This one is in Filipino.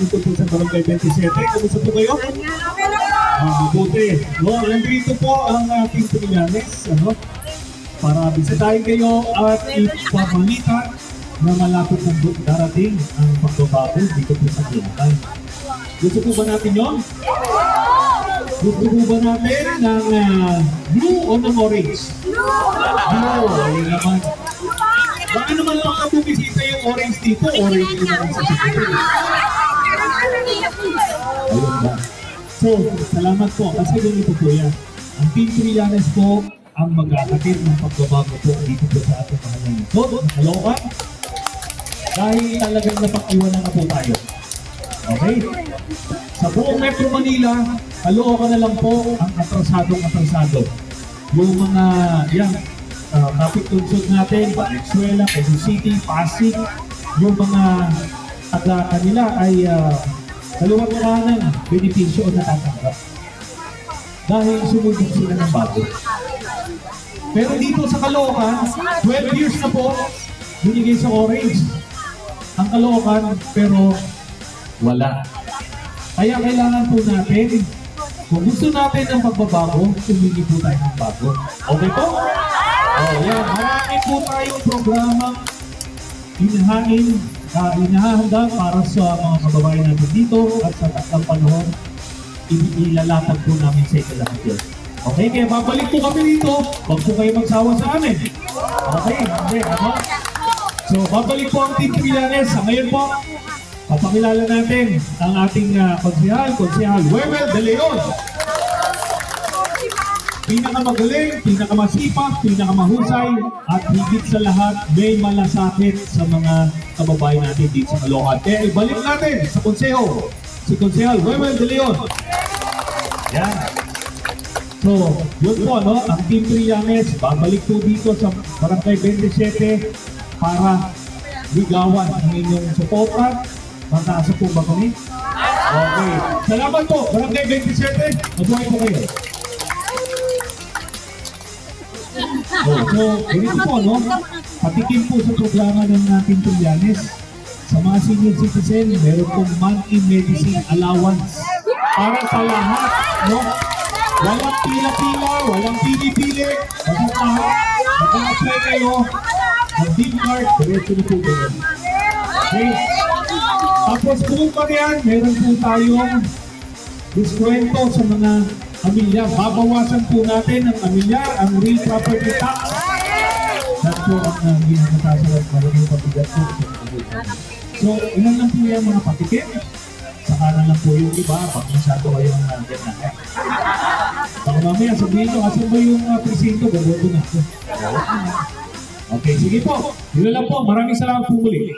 dito po sa Barangay 27. Kamusta po kayo? Ah, mabuti. No, nandito po ang ating Trillanes, ano? Para bisitahin kayo at ipapamita na malapit ng darating ang pagbabago dito po sa Quezon. Gusto po ba natin yon? Gusto po ba natin ng ah, blue o ng orange? Blue! Ayun naman. Baka naman pagka-bumisita yung orange dito, orange din naman sa sitito. Ayun ba? So, salamat po kasi ganito po yan. Ang Team Trillanes po ang mag-aakit ng pagbabago po dito po sa ating mga lungsod, sa Caloocan. Dahil talagang napakiwalan na po tayo. Okay? Sa buong Metro Manila, Caloocan na lang po ang atrasadong atrasado. Yung mga, yan, uh, traffic lungsod natin, Valenzuela, Quezon City, Pasig, yung mga taga kanila ay uh, kanan benepisyo o natatanggap. Dahil sumubok sila ng bago. Pero dito sa Caloocan, 12 years na po binigay sa Orange. Ang Caloocan, pero wala. Kaya kailangan po natin, kung gusto natin ng pagbabago, tumili po tayo ng bago. Okay po? Oh, yan. Marami po tayong programang inahain, uh, inahahanda para sa mga kababayan natin dito at sa takdang panahon, ilalatag po namin sa ito lahat yun. Okay, kaya babalik po kami dito. Huwag po kayo magsawa sa amin. Okay, hindi, ano? So, babalik po ang Team Trillanes. Sa ngayon po, papakilala natin ang ating uh, konsehal, konsehal Webel De Leon. Pinakamagaling, pinakamasipag, pinakamahusay, at higit sa lahat, may malasakit sa mga kababayan natin dito sa Caloocan. Kaya ibalik natin sa konseho, si Konsehal Webel De Leon. Yan. So, yun po, no? Ang Team Trillanes, babalik po dito sa Barangay 27 para ligawan ang inyong suporta. Mataasa po ba kami? Okay. Salamat po, Barangay 27. Mabuhay po kayo. Oh, so, ganito po, no? Patikim po sa programa ng ating Trillanes. Sa mga senior citizen, meron pong monthly medicine allowance para sa lahat, no? Walang pila-pila, walang pili-pili. Basta mag-apply kayo DIM card, diretso na po kayo. Okay? Tapos kung pa yan, meron po tayong diskwento sa mga pamilya. Babawasan po natin ang pamilya, ang real property tax. Yan po ang uh, ginagasasan at maraming pabigat po. So, ilan lang po yan mga patikim. Saka na lang po yung iba, pag masyado kayong uh, ganyan. Baka mamaya sabihin nyo, asan ba yung uh, presinto? Gagawin na. Okay, sige po. Yun na lang po. Maraming salamat po muli.